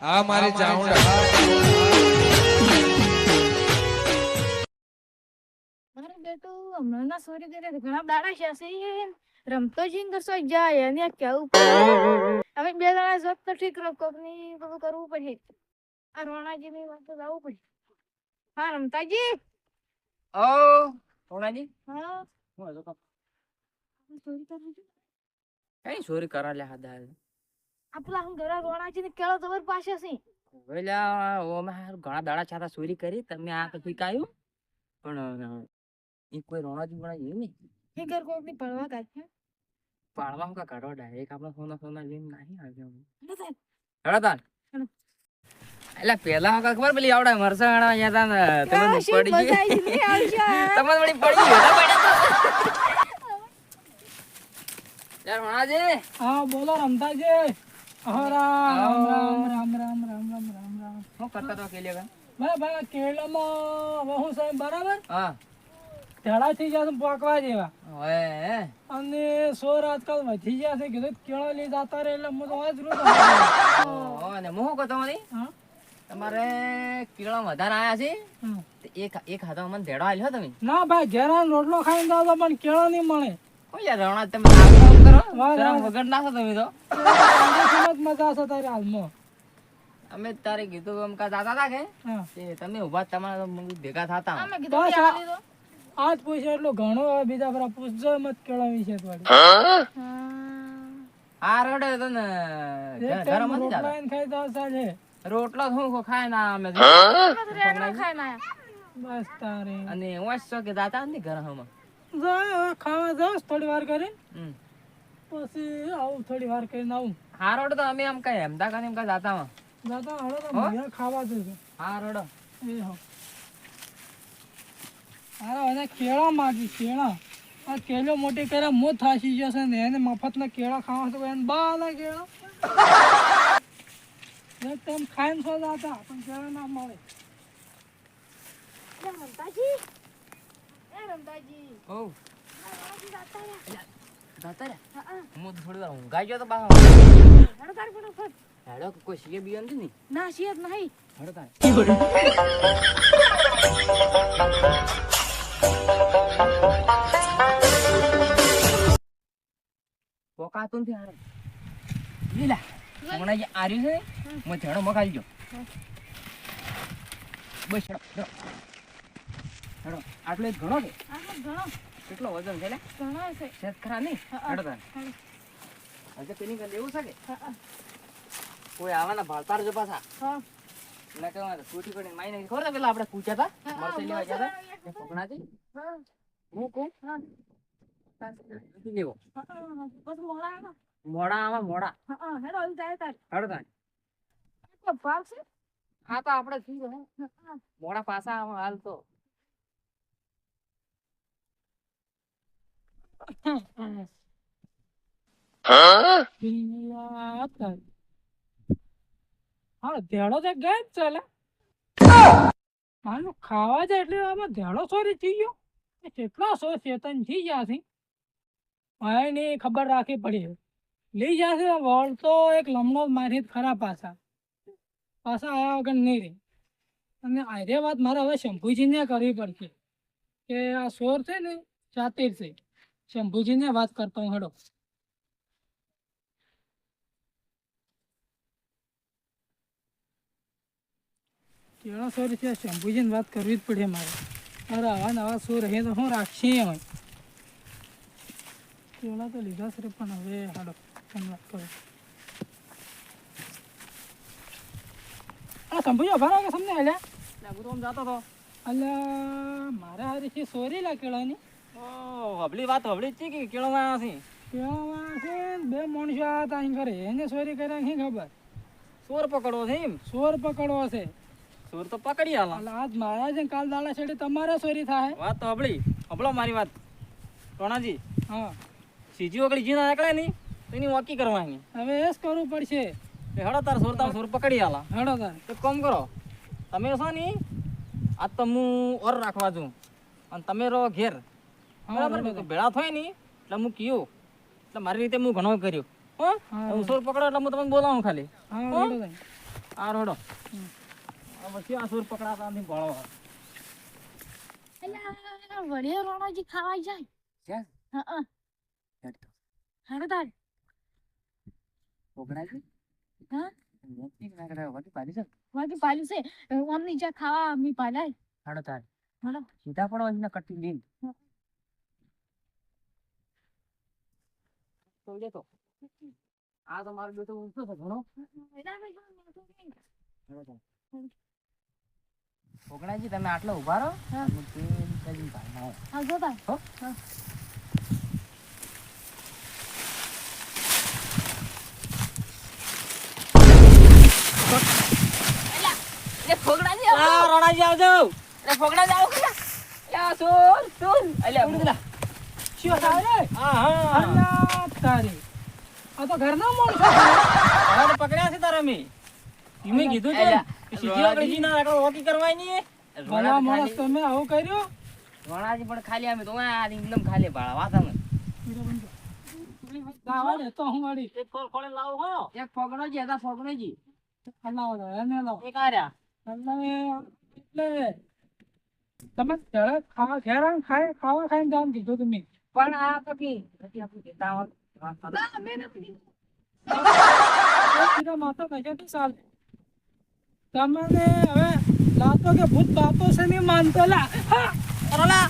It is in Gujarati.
આ મારી ચાઉંડા મારે બેટું હમણાં ના સોરી કરે. ઘણા દાડા છે. રમતો જઈને કશો જાય અને કેવું. હવે બે દાડા જોબ તો ઠીક રહો કોક બધું કરવું પડે આ રોણાજી ની વાત તો જવું પડે હા રમતાજી ઓ સોનાજી હા હું હતો કાપ ચોરી કરવી છે. કઈ ચોરી કરા લે પેલા હું ઘરે રોણાજી ને કેળો તમારી પાસે છે? વેલા ઓ માં ઘણા દાડા છાતા ચોરી કરી તમે આ તો શીખાયું પણ એ કોઈ રોણાજી પણ એવું નહીં. એ ઘર કોકની પડવા કાઢે પાડવા હું કા કાઢો ડાયરેક્ટ આપણે સોના સોના લઈને નહીં આવ્યો. હેડો તાન. એટલે પેલા હું ખબર પેલી આવડે મરસા હણા ને તમે પડી ગઈ. આવી છે, આવશે. તમને વળી પડી ગઈ હેડો પડ્યા તો. યાર રોણાજી હા બોલો રમતાજી રામ રામ રામ રામ રામ રામ રામ રામ શું કરતા તો કેલે ભાઈ ભાઈ કેળામાં વહુ સાહેબ બરાબર હા ધડાથી જશે પાકવા જેવા ઓએ અને સોર આજકાલ વધી ગયા છે કીધું કેળા લઈ જતા એટલે હું તો આજ રોજ અને તમારી હા તમારે કિલો વધારે આયા છે એક એક હાથમાં મને ભેડો આલ્યો તમે ના ભાઈ ઘેરા રોટલો ખાઈને તો પણ કેળો નહીં મળે યાર રવણા તમે આમ કરો. શરમ વગર નાખો તમે તો. કાંગ્રેસમાં મજા છે તારે હાલમાં. અમે તારે કીધું એમ કા દાદા તા કે? તમે ઊભા તમારે ભેગા થતા અમે કીધું બસ કે આ- આ લીધો. આજ પૂછે એટલું ઘણું હવે બીજા બધા પૂછજો મત કેળો વિશે તો આ રડે તો ને. એક ઘરમાં નથી રોટલા ખાઈ રોટલો ખાય ના અમે આયા. બસ તારે. અને ઓછ કે દાતા ઘર હમાં જાય ખાવા જાઉં થોડી વાર કરીને. પછી આવું થોડી વાર કરીને આવું. હા રોડ તો અમે આમ કઈ અમદાવાદ એમ કઈ જાતા માં દાદા હળો તો હો? ખાવા જોઈએ હા રોડો એ હો. કેળા માગી કેળા. આ કેળો મોટી કરે મો જશે ને એને મફતના કેળા ખાવા તો એને બાના કેળા. તેમ ખાઈને જાતા પણ કેળા ના મળે. રમતાજી ઓ. દાતા રે હા, થોડી વાર ઊંઘાઈ ગયો તો પાછો હેડો ફટાફટ. હેડો કોઈ સીએ બી નથી ની? ના શિયત નહીં. હેડો પોકાતું નથી હારે લીલા. હમણાં જે આર્યું છે ને, હું ધેડો મગાવી ગયો. બસ હેડો આટલો ઘણો છે આટલો ઘણો કેટલો વજન છે લે ઘણો છે છેત ખરા નહીં. હેડો તારે આજે પેલી કરી એવું છે. કોઈ આવાના ભાળતાર જો પાછા હા. એટલે કે મારે સ્કૂટી કરીને માઈ નાખી ખબર પેલા આપણે પૂછ્યા હતા મરસે લેવા ગયા હતા પકડાતી હા. હું કહું હા. લેવો. બસ મોડા. મોડા આવા મોડા હા. હેડો ઓલ જાય તાર. હેડો તારે કોઈ ભાવ છે? હા તો આપણે શું. મોડા પાછા આવા હાલ તો યાદ કર. હા ધેડો તો ગયા જ ચાલે. માનું ખાવા જાય એટલે આમાં ધેડો સોરી થઈ ગયો. કેટલા સો ચેતન થઈ છે. ભાઈ ની ખબર રાખવી પડી. લઈ જશે વળ તો એક લમણો મારી ખરા પાછા. પાછા આવ્યા વગર નહીં રહી. અને આરે વાત મારે હવે શંભુજીને કરવી પડશે કે આ સોર છે ને, ચાતીર છે. શંભુજીને વાત કરતો હું હેડો. કેળા સો રૂપિયા શંભુજીને વાત કરવી જ પડે મારે. મારે આવા નવા સો રહે તો હું રાખશે એમ. કેળા તો લીધા છે પણ હવે હાડો એમ વાત કરું. આ શંભુજી અભાર આવે તમને એટલે હું તો આમ જાતો તો અલ્યા મારે હારી છે સોરી લા કેળાની. ઓ હબળી વાત હબળી જ છે કે કેળોમાં આવ્યા છે? કેળામાં છે ને બે માણસો આવ્યા હતા અહીં ઘરે. એને સોરી કર્યા શી ખબર? ચોર પકડવો છે એમ? સોર પકડવો છે. ચોર તો પકડી આલા. આજ મારા છે કાલ દાડા છેડી તમારે સોરી થાય. વાત તો હબળી હબળો મારી વાત. ટોણાજી હા. સીજી ઓગળી જીના નીકળે ની તેની વાકી કરવાની. હવે એ જ કરવું પડશે. હેડો તાર સોર તાર સોર પકડી આલા. હેડો તાર. એક કામ કરો. તમે છો ને આ તો હું ઓર રાખવા છું અને તમે રહો ઘેર. બરાબર? ને? ભેળા થાયની એટલે હું કયું એટલે મારી રીતે હું ઘણો કર્યો. હો? હું. સોર પકડો એટલે હું તમને બોલાવું ખાલી. હા હો? આ રોડો. આ પછી આ સુર પકડાતા ભળો અલા, વળિયા રોણાજી ખાવા જાય. છે હા હારે તાર. હા? વાટી પાલ્યું છે? આમ જા ખાવા મી પાલાય હાડો તાર. હાડો સીધા પડો એમને કટી લીન તો લેતો આ તો મારો બેટો ઊંચો છે ઘણો એના ભાઈ જો, મેં તો નહીં. ઓગણાજી તમે આટલો ઊભા રહો હા. અને તેલ કરીને ભાઈ આવો. હા જો તાર હો? હા. આ રોણાજી આવજો શું તારે હા તારી. આ તો ઘરના હવે તો પકડ્યા છે તારે મેં. તમે કીધું છે સીધી ઓગણીજી ના આગળ વોકી કરવાની ભલા માણસ તમે આવું કર્યું? રોણાજી પણ ખાલી અમે તો આ એકદમ ખાલી ભાળવા તમે. લાવા તો હું વળી. એક ખોળ લાવો હો. એક ફોગણો જી હતા ફોગણો જી લાવો દે એને લાવો. એક આર્યા તમે એટલે તમે ત્યારે ખાવા ખેરા ખાય ખાવા ખાઈને જવાનું કીધું તમે પણ આ તો કી નથી આપણું દેતા હોત. ના, મેં નથી. સીધા માથા કહેતી ચાલે તમને હવે લાતો કે ભૂત બાતો છે નહીં માનતો લા અરે લા,